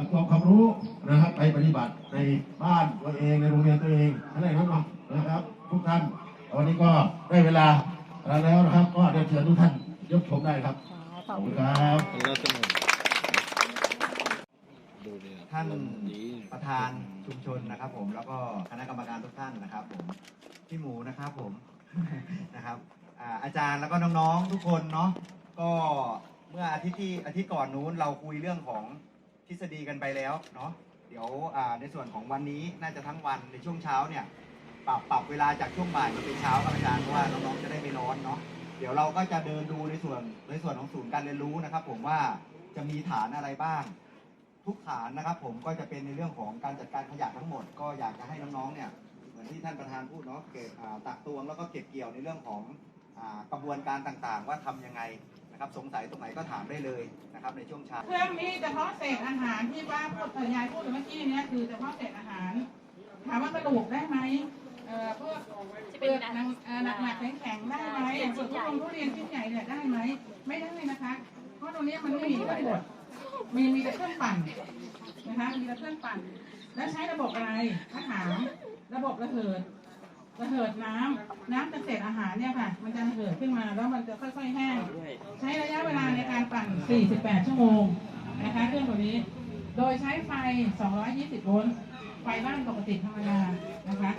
ตักตวงความรู้นะครับไปปฏิบัติในบ้านตัวเองในโรงเรียนตัวเองอะไรนั้นเนาะนะครับ ทุกท่านวันนี้ก็ได้เวลาแล้วนะครับ ก็เรียนเชิญทุกท่านยกชมได้ครับขอบคุณครับท่านประธานชุมชนนะครับผมแล้วก็คณะกรรมการทุกท่านนะครับผมพี่หมูนะครับผมนะครับอาจารย์แล้วก็น้องๆทุกคนเนาะก็เมื่ออาทิตย์ที่อาทิตย์ก่อนนู้นเราคุยเรื่องของ ฤษฎีกันไปแล้วเนาะเดี๋ยวในส่วนของวันนี้น่าจะทั้งวันในช่วงเช้าเนี่ยปรับปรับเวลาจากช่วงบ่ายมาเป็นเช้าครับอาจารย์เพราะว่าน้องๆจะได้ไม่ร้อนเนาะเดี๋ยวเราก็จะเดินดูในส่วนในส่วนของศูนย์การเรียนรู้นะครับ ผมว่าจะมีฐานอะไรบ้าง ทุกฐานนะครับ ผมก็จะเป็นในเรื่องของการจัดการขยะทั้งหมด ก็อยากจะให้น้องๆเนี่ยเหมือนที่ท่านประธานพูดเนาะเก็บตักตวงแล้วก็เก็บเกี่ยวในเรื่องของกระบวนการต่างๆ ว่าทำยังไง นะครับสงสัยตรงไหนก็ถามได้เลยนะครับในช่วงเช้าเครื่องนี้เฉพาะเศษอาหารที่ป้าพูดยายพูดเมื่อกี้เนี้ยคือเฉพาะเศษอาหาร ถามว่ากระดูกได้ไหมเอ่อพวกเปลือกหนังหนักๆแข็งๆได้ไหมอย่างส่วนทุเรียนทุเรียนชิ้นใหญ่เนี่ยได้ไหมไม่ได้นะคะ เพราะตรงนี้มันไม่มีระบบมีมีแต่เครื่องปั่นนะคะมีแต่เครื่องปั่น แล้วใช้ระบบอะไรถ้าถามระบบระเหิด ระเหิดน้ำน้ำจากเศษอาหารเนี่ยค่ะ มันจะระเหิดขึ้นมาแล้วมันจะค่อยๆแห้ง ใช้ระยะเวลาในการปั่น 48 ชั่วโมงนะคะเครื่องตัวนี้ โดยใช้ไฟ 220 โวลต์ ไฟบ้านปกติธรรมดานะคะ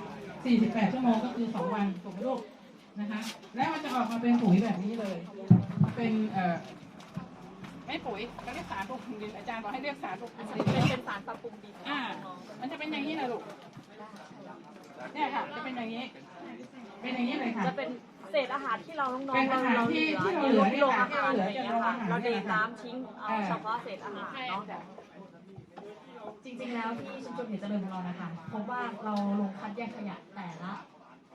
48 ชั่วโมงก็คือ 2 วันถูกไหมลูกนะคะ แล้วมันจะออกมาเป็นปุ๋ยแบบนี้เลย เป็นเอ่อไม่ปุ๋ยเขาเรียกสารปรับปรุงดินอาจารย์บอกให้เรียกสารปรับปรุงดินเป็นเป็นสารปรับปรุงดินอ่ามันจะเป็นอย่างนี้นะลูก เนี่ยค่ะ จะเป็นอย่างนี้ เป็นอย่างนี้เลยค่ะ จะเป็นเศษอาหารที่เราน้องๆเป็นอาหารเราที่เหลือที่เราเหลือที่โรงอาหารที่อะไรเราอย่างเหลืเงี้อยค่ะจากโรงอาหารเราเด็ดน้ำทิ้งเอาเออเฉพาะเศษอาหารเนาะจริงๆแล้วที่ชุมชนเห็นเจริญของเรานะคะพบว่าเราลงคัดแยกขยะแต่ละ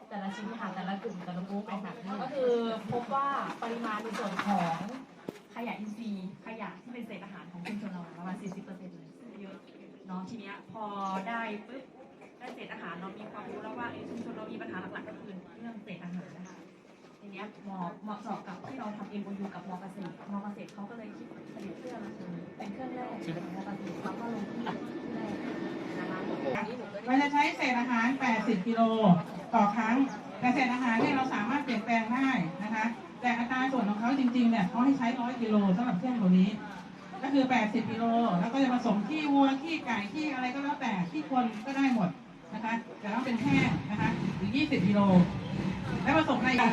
แต่ละชิ้นค่ะแต่ละกลุ่มแต่ละกลุ่มค่ะก็คือพบว่าปริมาณในส่วนของขยะอินทรีย์ขยะที่เป็นเศษอาหารของชุมชนเราประมาณ40%เลยเยอะเนาะทีเนี้ยพอได้ปุ๊บ ได้เศษอาหารเรามีความรู้แล้วว่าเอ้ยชุมชนเรามีปัญหาหลักๆก็คือเรื่องเศษอาหารนะคะทีเนี้ยเหมาะเหมาะสอบกับที่เราทำ MOU กับมอเกษตรมอเกษตรเขาก็เลยคิดผลิตเครื่องเป็นเครื่องแรกของมอเกษตรแล้วก็ลงที่แรกนะคะเราจะใช้เศษอาหาร 80 กิโลต่อครั้งแต่เศษอาหารเนี่ยเราสามารถเปลี่ยนแปลงได้นะคะ แต่อัตราส่วนของเขาจริงๆเนี่ยเขาให้ใช้ 100 กิโลสำหรับเครื่องตัวนี้ ก็คือ 80 กิโลแล้วก็จะผสมขี้วัวขี้ไก่ขี้อะไรก็แล้วแต่ขี้คนก็ได้หมด นะคะแต่ต้องเป็นแห้งนะคะหรือ 20กิโลแล้วผสมอะไร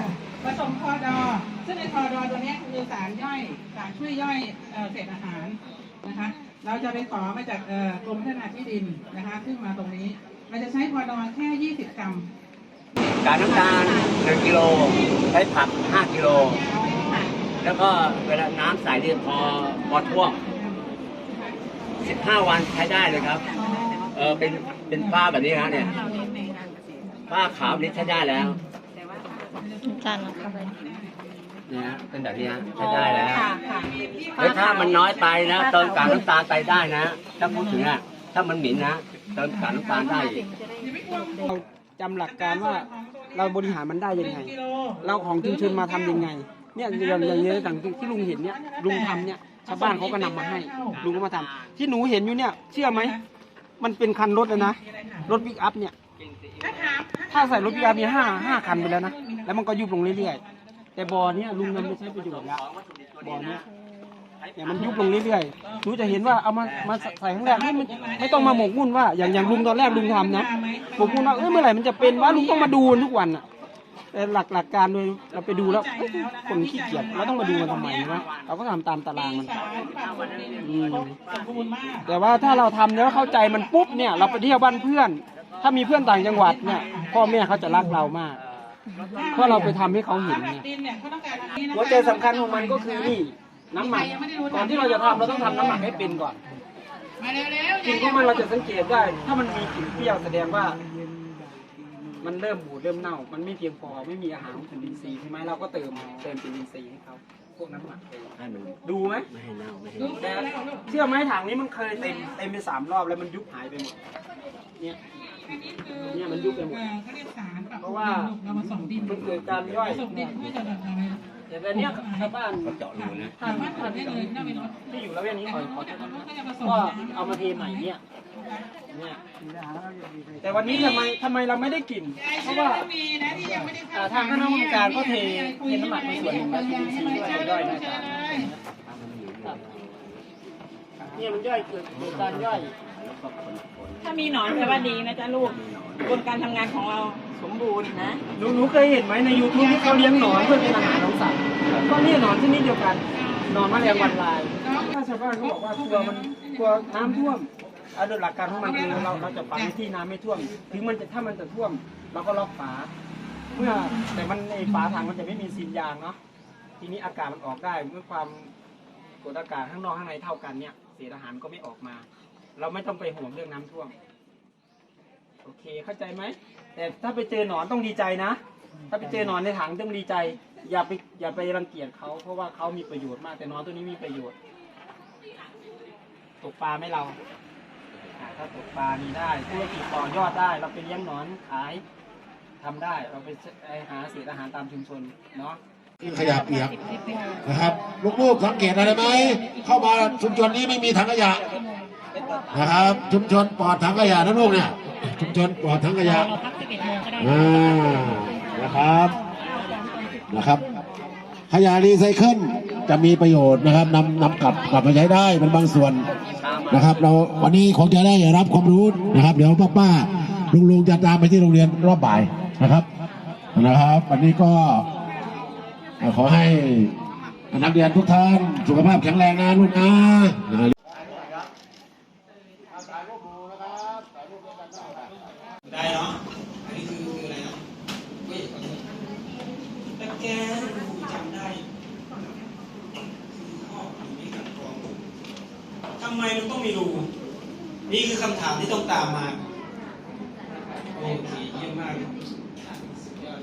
ผสมคอดอ ซึ่งในคอดอตัวนี้คือสารย่อยสารช่วยย่อยเศษอาหารนะคะ เราจะไปขอมาจากกรมพัฒนาที่ดินนะคะขึ้นมาตรงนี้เราจะใช้คอดอแค่ 20 กรัมกากน้ำตาล1กิโลใช้ผัก 5 กิโล แล้วก็เวลาน้ำใสเนี่ยพอพอท่วม 15 วันใช้ได้เลยครับ ออเป็นเป็นฝ้าแบบนี้นะเนี่ยฝ้าขาวนี่ใช้ได้แล้วเนี่ยฮะเป็นแบบนี้ฮะใช้ได้แล้วแล้วถ้ามันน้อยไปนะเติมกากน้ำตาลไปได้นะถ้าพูดถึงอะถ้ามันหมิ่นนะเติมกากน้ำตาลได้อีก เราจำหลักการว่าเราบริหารมันได้ยังไง เราของชุมชนมาทำยังไง เนี่ยอย่างอย่างเงี้ยต่างที่ลุงเห็นเนี่ยลุงทำเนี่ยชาวบ้านเขาก็นำมาให้ลุงก็มาทำที่หนูเห็นอยู่เนี่ยเชื่อไหม มันเป็นคันรถเลยนะ รถปิกอัพเนี่ย ถ้าใส่รถปิกอัพเนี่ยห้าห้าคันไปแล้วนะ แล้วมันก็ยุบลงเรื่อยๆ แต่บ่อเนี่ยลุงนำไปใช้ประโยชน์แล้วบ่อเนี่ยเนี่ยมันยุบลงเรื่อยๆหนูจะเห็นว่าเอามามาใส่ครั้งแรกไม่มันไม่ต้องมาหมกมุ่นว่าอย่างอย่างลุงตอนแรกลุงทำนะหมพูดว่าเอ้ยเมื่อไหร่มันจะเป็นว่าลุงต้องมาดูทุกวันอะ แต่หลักหลักการโดยเราไปดูแล้วเอ้ยคนขี้เกียจเราต้องมาดูมันทำไมวะเราก็ทำตามตารางมันสารปรับปรุงดินครบสมบูรณ์มากแต่ว่าถ้าเราทำแล้วเข้าใจมันปุ๊บเนี่ย เราไปเที่ยวบ้านเพื่อน ถ้ามีเพื่อนต่างจังหวัดเนี่ยพ่อแม่เขาจะรักเรามากเพราะเราไปทำให้เขาเห็นสำหรับเนี่ยดินเนี่ยเขาต้องการอันนี้นะคะหัวใจสำคัญของมันก็คือนี่น้ำหมักก่อนที่เราจะทำเราต้องทำน้ำหมักให้เป็นก่อนมาเร็วๆกลิ่นของมันเราจะสังเกตได้ ถ้ามันมีกลิ่นเปรี้ยวแสดงว่า มันเริ่มบูดเริ่มเน่า มันไม่เพียงพอไม่มีอาหารของจุลินทรีย์ใช่ไหมเราก็เติมเติมจุลินทรีย์ให้เขาพวกน้ำหมักไปให้มันดูไหมไม่ให้เน่าไม่ให้ดูเน่าแล้วลูกเชื่อไหมถังนี้มันเคยเต็มเต็มไปสามรอบแล้วมันยุบหายไปหมดเนี่ยอันนี้คือเนี่ยมันยุบไปหมดเอ่อเขาเรียกสารปรับปเพรุราะงว่าดินลูกเราผสมดินมันเกิดการย่อย ผสมดินเพื่อจะแบบอะไร เห็นไหมแต่เนี้ยชาวบ้านเขาเจาะรูนะท่านสามารถท่านได้เลยน่าเป็นรถที่อยู่แล้วเวียนนี้ขอขอแต่รถก็จะผสมก็นะเอามาเทใหม่เนี่ยเนี่ยแต่วันนี้ทำไมทำไมเราไม่ได้กลิ่น เพราะว่ามีนะที่ยังไม่ได้อ่าทางคณะกรรมการก็เทเทน้ำหมักในส่วนหนึ่งและจุลินทรีย์ด้วยย่อยในการเนี่ยมันย่อยเกิดเกิดการย่อย ถ้ามีหนอนแปลว่าดีนะจ๊ะลูกกระบวนการทำงานของเราสมบูรณ์นะ หนูหนูเคยเห็นไหมใน YouTube ที่เขาเลี้ยงหนอนเพื่อเป็นอาหารของสัตว์ก็เนี่ยหนอนชนิดเดียวกันหนอนแมลงวันลายถ้าชาวบ้านเขาบอกว่ากลัวมันกลัวน้ำท่วมเอาโดยหลักการของมันคือเราเราจะฝังที่น้ำไม่ท่วม ถึงมันจะถ้ามันจะท่วมเราก็ล็อกฝา เมื่อแต่มันในฝาถังมันจะไม่มีซีนยางเนาะทีนี้อากาศมันออกได้เมื่อความกดอากาศข้างนอกข้างในเท่ากันเนี่ยเศษอาหารก็ไม่ออกมา เราไม่ต้องไปห่วงเรื่องน้ำท่วม โอเคเข้าใจไหม แต่ถ้าไปเจอหนอนต้องดีใจนะ ถ้าไปเจอหนอนในถังต้องดีใจ อย่าไปอย่าไปรังเกียจเขาเพราะว่าเขามีประโยชน์มาก แต่หนอนตัวนี้มีประโยชน์ ตกปลาไหม่เราอ่าถ้าตกปลานี่ได้ธุรกิจต่อยอดได้ เราไปเลี้ยงหนอนขายทำได้เราไปหาเศษอาหารตามชุมชนเนาะ ขยะเปียกนะครับ ลูกๆสังเกตอะไรไหม เข้ามาชุมชนนี้ไม่มีถังขยะ นะครับ ชุมชนปลอดถังขยะนะลูกเนี่ยชุมชนปลอดถังขยะอ่านะครับนะครับ ขยะรีไซเคิลจะมีประโยชน์นะครับนำนำกลับกลับมาใช้ได้เป็นบางส่วนนะครับ เราวันนี้คงจะได้รับความรู้นะครับ เดี๋ยวป้าป้าลุงลุงๆจะตามไปที่โรงเรียนรอบบ่ายนะครับนะครับ วันนี้ก็ขอให้นักเรียนทุกท่านสุขภาพแข็งแรงนะลูกนะ ได้เนาะ อันนี้คือคืออะไรเนาะเฮ้ยขอโทษตะแกรงครูจำได้คือข้อมันไม่กัดกรองทำไมมันต้องมีรู นี่คือคำถามที่ต้องตามมา โอเค เยี่ยมมากสุดยอด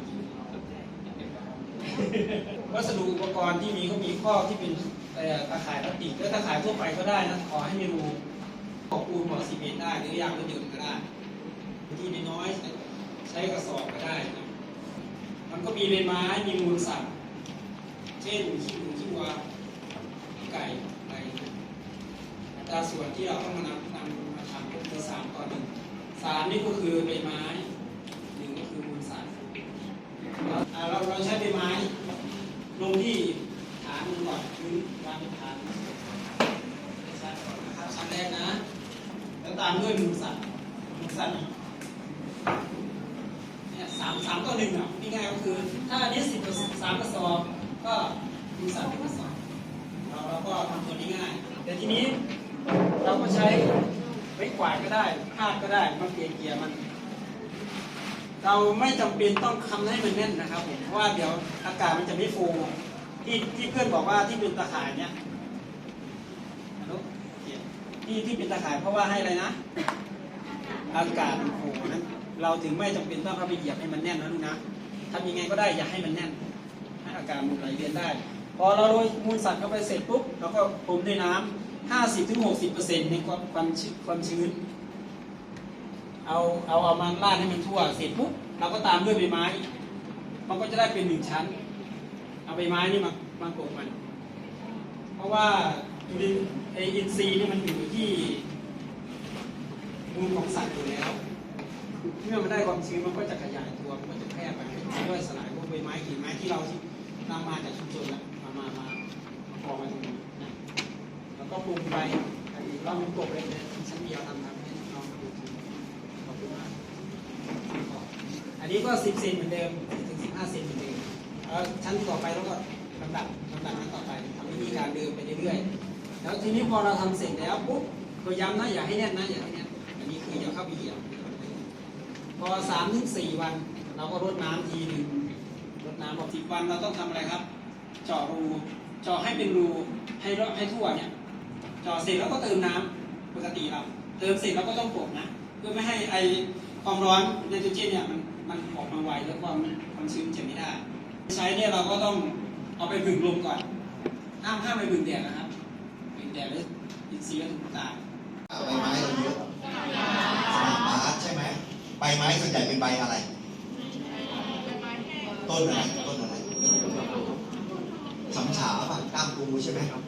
วัสดุอุปกรณ์ที่มีก็มีข้อที่เป็นเอ่อ ตะข่ายพลาสติกและตะข่ายทั่วไปก็ได้นะขอให้มีรูขอบปูนขอซีเมนต์ได้หรือยางรถยนต์ก็ได้ที่น้อยใช้กระสอบก็ได้นะมันก็มีใบไม้มีมูลสัตว์ เช่นขี้หมูขี้วัวไก่อะไรอัตราส่วนที่เราต้องมานำนำมาทำก็คือสามต่อหนึ่งสามนี่ก็คือใบไม้หนึ่งก็คือมูลสัตว์เราเราใช้ใบไม้ลงที่ฐานก่อนพื้นวางเป็นฐานชั้นก่อนนะครับชั้น แรกนะ แล้วตามด้วยมูสัตว์มูสัตว์เนี่ยสามสามต่อหนึ่งอะง่ายก็คือ ถ้าอันนี้สิบสามกระสอบก็มีสามกระสอบเราเราก็ทำตัวนี้ง่าย แต่ทีนี้เราก็ใช้ไม้กวาดก็ได้คาดก็ได้มาเกลี่ยเกลี่ยมัน เราไม่จำเป็นต้องทำให้มันแน่นนะครับผมเพราะว่าเดี๋ยวอากาศมันจะไม่โฟล์ที่ที่เพื่อนบอกว่าที่เป็นตะข่ายเนี่ย ที่ที่เป็นตะข่ายเพราะว่าให้อะไรนะ อากาศมันโผล่นั้นเราถึงไม่จำเป็นต้องเข้าไปเหยียบให้มันแน่นนะลูกนะทำยังไงก็ได้อย่าให้มันแน่นให้อากาศมันไหลเวียนได้ พอเราโรยมูลสัตว์เข้าไปเสร็จปุ๊บเราก็พรมด้วยน้ำ50ถึง60เปอร์เซ็นต์ในความความชื้นความชื้น เอาเอาเอามาลาดให้มันทั่ว เสร็จปุ๊บเราก็ตามด้วยใบไม้ มันก็จะได้เป็นหนึ่งชั้น เอาใบไม้นี่มามากมัน เพราะว่าจุลิน ไออินทรีนี่มันอยู่ที่มูลของสัตว์อยู่แล้ว เมื่อมันได้ความชื้นมันก็จะขยายตัวมันก็จะแพร่ไปย่อยสลายพวกใบไม้กิ่งไม้ที่เราที่นำมาจากชุมชนนะมามามามาพอมาตรงนี้นะแล้วก็ปรุงไปอันนี้เราเป็นกบเลยนะชั้นเดียวทำทำให้น้องดูทีขอบคุณมากอันนี้ก็สิบเซนเหมือนเดิมถึงสิบห้าเซนเหมือนเดิมแล้วชั้นต่อไปแล้วก็ลำดับลำดับนั้นต่อไปทำวิธีการเดิมไปเรื่อยๆ แล้วทีนี้พอเราทำเสร็จแล้วปุ๊บก็ย้ำนะอย่าให้แน่นนะอย่าให้แน่นอันนี้คืออย่าเข้าไปเหยียบพอสามถึงสี่วัน เราก็รดน้ำทีหนึ่งรดน้ำพอสิบวันเราต้องทำอะไรครับเจาะรูเจาะให้เป็นรูให้รอบให้ทั่วเนี่ยเจาะเสร็จแล้วก็เติมน้ำปกติเราเติมเสร็จเราก็ต้องปกนะเพื่อไม่ให้ไอความร้อนไนโตรเจนเนี่ยมันมันออกมาไวแล้วความความชื้นจะไม่ได้ ใช้เนี่ยเราก็ต้องเอาไปผึ่งลมก่อนห้ามห้ามไปผึ่งแดดนะครับ แดดแล้วอินทรีย์ก็ถึงตายใบไม้เราเยอะสนามบาสใช่ไหมใบไม้ส่วนใหญ่เป็นใบอะไร ต้นอะไรต้นอะไรสำฉาป่ะก้ามปูใช่ไหมครับ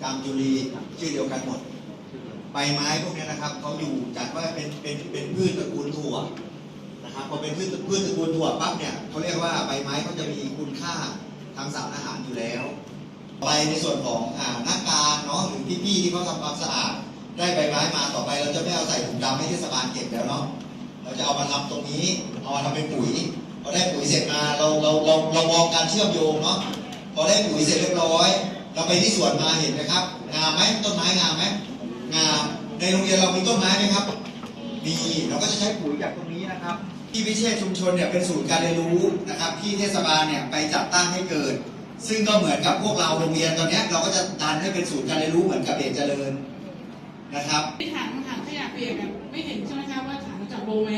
จามจุลีชื่อเดียวกันหมด ใบไม้พวกเนี้ยนะครับเขาอยู่จัดว่าเป็นเป็นเป็นพืชตระกูลถั่วนะครับพอเป็นพืชพืชตระกูลถั่วปั๊บเนี่ยเขาเรียกว่าใบไม้เขาจะมีคุณค่าทางสารอาหารอยู่แล้ว ไปในส่วนของอ่านักการเนาะหรือพี่ๆที่เขาทำความสะอาด ได้ใบไม้มาต่อไป เราจะไม่เอาใส่ถุงดำให้เทศบาลเก็บแล้วเนาะเราจะเอามาทำตรงนี้เอามาทำเป็นปุ๋ยพอได้ปุ๋ยเสร็จมาเราเราเราเรามองการเชื่อมโยงเนาะพอได้ปุ๋ยเสร็จเรียบร้อย เราไปที่สวนมาเห็นไหมครับงามไหมต้นไม้งามไหมงามในโรงเรียนเรามีต้นไม้ไหมครับมีเราก็จะใช้ปุ๋ยจากตรงนี้นะครับที่วิเชษชุมชนเนี่ยเป็นศูนย์การเรียนรู้นะครับที่เทศบาลเนี่ยไปจัดตั้งให้เกิด ซึ่งก็เหมือนกับพวกเราโรงเรียนตอนนี้เราก็จะดันให้เป็นศูนย์การเรียนรู้เหมือนกับเด็กเจริญนะครับถังถังขยะเปียกไม่เห็นใช่ไหมคะว่าถังจาะรูไหม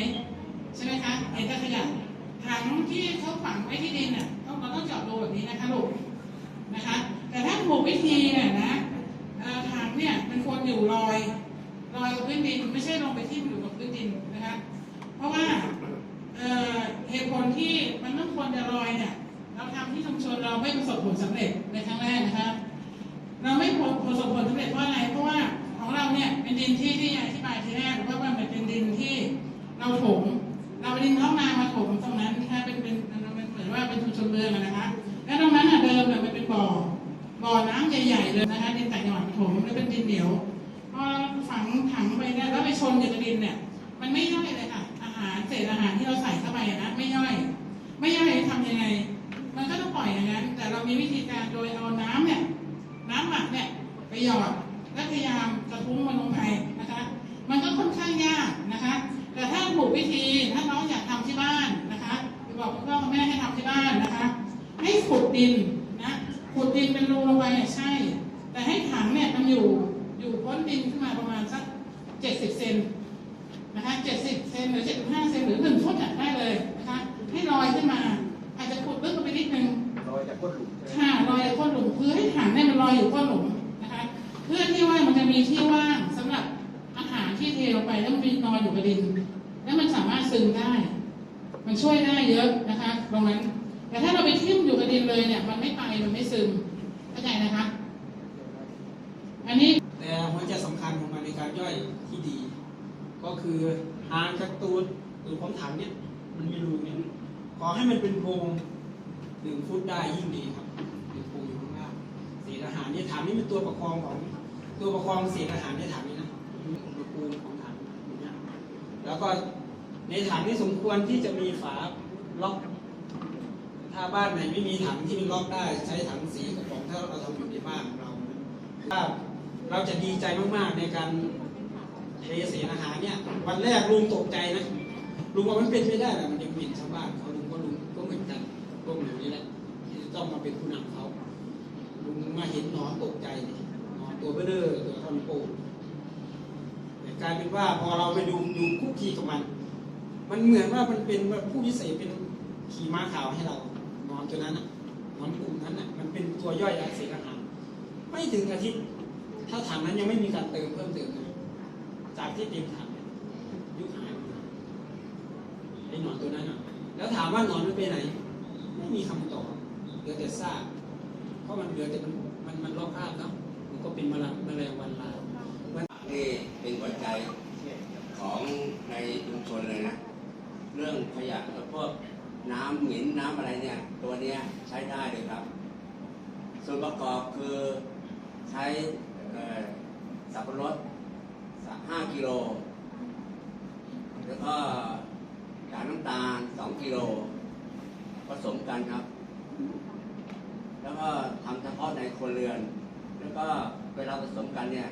ใช่ไหมคะเห็นแต่ขยะถังที่เขาฝังไว้ที่ดินอะต้องเราต้องจาะรูแบบนี้นะคะลูกนะคะ แต่ถ้าถูกวิธีเนี่ยนะถังเนี่ยมันควรอยู่ลอยลอยกับพื้นดินไม่ใช่ลงไปทิ่อยู่กับพื้นดินนะคะ เพราะว่าเหตุผลที่มันต้องควรจะลอยเนี่ย ที่ชุมชนเราไม่ประสบผลสำเร็จในครั้งแรกนะคะเราไม่ประสบผลสำเร็จเพราะอะไรเพราะว่าของเราเนี่ยเป็นดินที่ที่อธิบายทีแรกว่ามันเป็นดินที่เราถมเราดินท้องนามาถมตรงนั้นนะคะเป็นเป็นมันเหมือนว่าเป็นชุมชนเมืองอะนะคะ แล้วตรงนั้นอะเดิมเนี่ยมันเป็นบ่อบ่อน้ำใหญ่ๆเลยนะคะดินแต่างจังหวัดปฐมแล้วเป็นดินเหนียวพอฝังถังไปเนี่ยแล้วไปชนกับดินเนี่ย มันไม่ย่อยเลยค่ะอาหารเศษอาหารที่เราใส่เข้าไปนะไม่ย่อย ไม่ย่อยทำยังไง มันก็ต้องปล่อยอย่างนั้น แต่เรามีวิธีการโดยเอาน้ำเนี่ยน้ำหมักเนี่ยไปหยอดและพยายามกระทุ้งมันลงไปนะคะ มันก็ค่อนข้างยากนะคะ แต่ถ้าถูกวิธีถ้าน้องอยากทำที่บ้านนะคะไปบอกคุณพ่อคุณแม่ให้ทำที่บ้านนะคะ ให้ขุดดินนะขุดดินเป็นรูลงไปเนี่ยใช่ แต่ให้ถังเนี่ยมันอยู่อยู่พ้นดินขึ้นมาประมาณสักเจ็ดสิบเซน ที่เทลงไปแล้วมันมีนอนอยู่กับดิน แล้วมันสามารถซึมได้ มันช่วยได้เยอะนะคะ ตรงนั้น แต่ถ้าเราไปทิ่มอยู่กับดินเลยเนี่ยมันไม่ไปมันไม่ซึมเข้าใจนะคะ อันนี้แต่หัวใจสำคัญของมันในการย่อยที่ดี ก็คือหางจากตูดตูดของถังเนี่ยมันมีรูเนี่ยขอให้มันเป็นโพรงหนึ่งฟุตได้ยิ่งดีครับเป็นโพรงอยู่ข้างล่างเศษอาหารเนี่ยถังนี่เป็นตัวประคองของตัวประคองเศษอาหารในถังนี่นะอุณหภูมิของถังอย่างเงี้ย แล้วก็ในถังนี่สมควรที่จะมีฝาล็อก ถ้าบ้านไหนไม่มีถังที่มันล็อกได้ ใช้ถังสีกระป๋องถ้าเราทำอยู่ในบ้านของเราถ้าเราจะดีใจมากๆในการเทเศษอาหารเนี่ย วันแรกลุงตกใจนะลุงว่ามันเป็นไม่ได้แหละมันยังหมิ่นชาวบ้านเขาลุงก็ลุงก็เหมือนกันพวกอย่างนี้แหละที่จะต้องมาเป็นผู้นำเขาลุงมาเห็นหนอนตกใจหนอนตัวเบ้อเร่อตัวท่านิ้วโป้งแต่ กลายเป็นว่าพอเราไปดูดูคุกคีกับมัน มันเหมือนว่ามันเป็นผู้พิเศษเป็นขี่ม้าขาวให้เรานอนตัวนั้นนะนอนกลุ่มนั้นน่ะมันเป็นตัวย่อยอาเศษอาหารไม่ถึงอาทิตย์ ถ้าถังนั้นยังไม่มีการเติมเพิ่มเติมนะจากที่เต็มถังเนี่ยยุบหายไอ้หนอนตัวนั้นนะแล้วถามว่าหนอนมันไปไหน ไม่มีคำตอบเหลือแต่ซากเพราะมันเหลือแต่มันมันมันลอกคราบเนาะมันก็เป็นมลแมลงวันลา ของในชุมชนเลยนะ เรื่องขยะแล้วพวกน้ำหมิ่นน้ำอะไรเนี่ย ตัวเนี้ยใช้ได้เลยครับ ส่วนประกอบคือใช้สับปะรดสักห้ากิโล แล้วก็กากน้ำตาลสองกิโลผสมกันครับ แล้วก็ทำเฉพาะในครัวเรือน แล้วก็เวลาผสมกันเนี่ย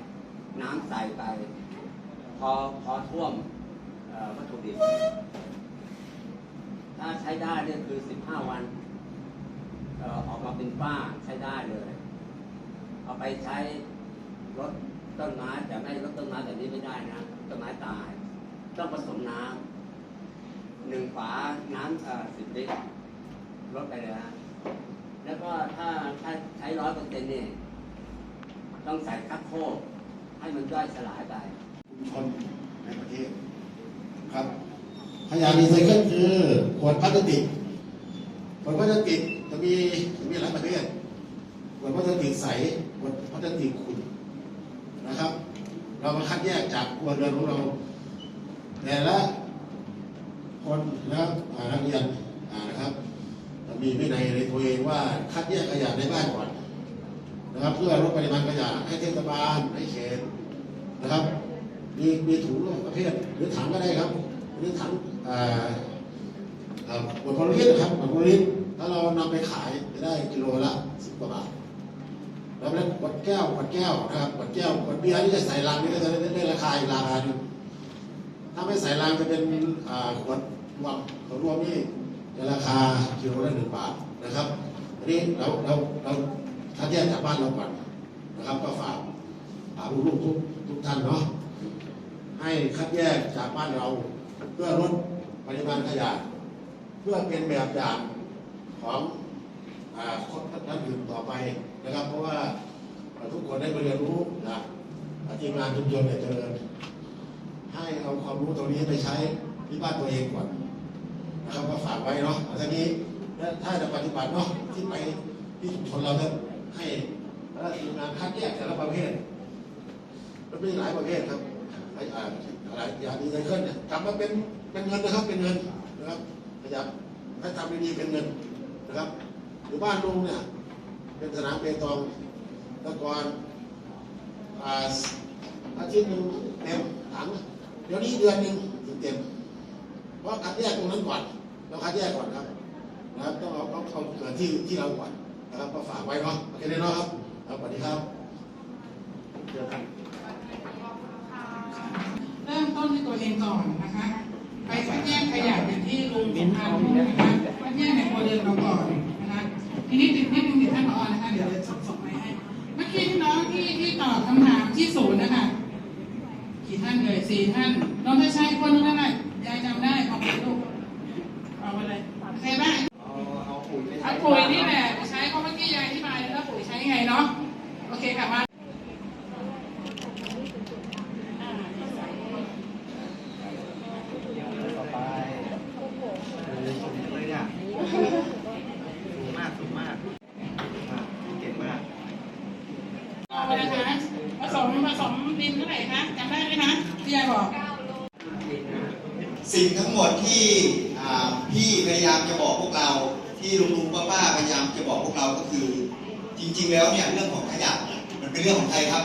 น้ำใส่ไป พอพอท่วมวัตถุดิบ ถ้าใช้ได้เนี่ยคือ 15 วันเอ่อออกมาเป็นฝ้าใช้ได้เลย เอาไปใช้รดต้นไม้แต่ไม่รดต้นไม้แบบนี้ไม่ได้นะต้นไม้ตาย ต้องผสมน้ำหนึ่งฝาน้ำสิบลิตรลดไปเลยนะแล้วก็ถ้าถ้าใช้ร้อยเปอร์เซ็นต์เนี่ยต้องใส่คักโคกให้มันย่อยสลายไป ชนในประเทศครับขยะรีไซเคิลคือขวดพลาสติกขวดพลาสติกจะมีจะมีหลายประเภทติกใสขวดพลาสติกขุ่นนะครับ เรามาคัดแยกจากครัวเรือนของเราแต่ละคนนะครับนักเรียนนะครับมีวินัยในตัวเองว่าคัดแยกขยะในบ้านก่อนนะครับ เพื่อลดปริมาณขยะให้เทศบาลให้เขตนะครับ มีมีถุงประเภทหรือถังก็ได้ครับหรือถังอ่าอ่าขวดพลาสติกนะครับขวดพลาสติกถ้าเรานำไปขายจะได้กิโลละสิบกว่าบาทแล้วเป็นขวดแก้วขวดแก้วนะครับขวดแก้วขวดเบียร์ที่จะใส่ลังนี่ก็จะได้ได้ราคาอีกราคาหนึ่งถ้าไม่ใส่ลังจะเป็นอ่าขวดรวมขวดรวมนี่จะราคากิโลละหนึ่งบาทนะครับอันนี้เราเราเราถ้าแยกจากบ้านเราก่อนนะครับก็ฝากฝากลูกๆทุกทุกท่านเนาะ ให้คัดแยกจากบ้านเรา เพื่อลดปริมาณขยะ เพื่อเป็นแบบอย่างของคนท่านอื่นต่อไปนะครับ เพราะว่าทุกคนได้เรียนรู้นะทีมงานชุมชนเนี่ยเจริญให้เอาความรู้ตรงนี้ไปใช้ที่บ้านตัวเองก่อนนะครับก็ฝากไว้เนาะทีนี้ถ้าจะปฏิบัติเนาะที่ไปที่ชุมชนเราจะให้แล้ทีมงานคัดแยกแต่ละประเภทมันมีหลายประเภทครับ ไอ้อ่าอะไรอย่างดีไซเคิลเนี่ยกลับมาเป็นเป็นเงินนะครับเป็นเงินนะครับขยับให้ทำดีๆเป็นเงินนะครับหรือบ้านลุงเนี่ยเป็นสนามเปตองตะกอนอาอาทิตย์หนึ่งเต็มถังเดี๋ยวนี้เดือนหนึ่งถึงเต็ม เพราะคัดแยกตรงนั้นก่อนเราคัดแยกก่อนครับนะครับต้องเอาเอาเอาเกิดที่ที่เราก่อนนะครับก็ฝากไว้เนาะโอเคเลยเนาะครับครับสวัสดีครับเจอกัน เริ่มต้นที่ตัว เองก่อนนะคะ ไปคัดแยกขยะอย่างที่ลุงสมพานพูดนะคะคัดแยกในครัวเรือนเราก่อนนะคะทีนี้ติดนิดนึงเดี๋ยวท่านผอนะคะเดี๋ยวจะส่งไปให้เมื่อกี้ที่น้องที่ที่ตอบคำถามที่ศูนย์นะคะกี่ท่านเลยสี่ท่านน้องถ้าใช่คนนู้นนั่นแหละยายจำได้เอาไปลูกเอาไปเลยโอเคบ้าง เอาเอาปุ๋ยไป เอาปุ๋ยนี่แหละใช้เพราะเมื่อกี้ยายอธิบายแล้วว่าปุ๋ยใช้ยังไงเนาะโอเคค่ะมา ต่อไปสูงเลยเนี่ยสูงมากสูงมากอะเก่งมาก เอาไปนะคะผสมผสมดินเท่าไหร่คะจำได้ไหมคะที่ยายบอก สิ่ง ที่พี่พยายามจะบอกพวกเรา ที่ลุงลุงป้าป้าพยายามจะบอกพวกเราก็คือ จริง ๆ แล้วเนี่ยเรื่องของขยะมันเป็นเรื่องของใครครับ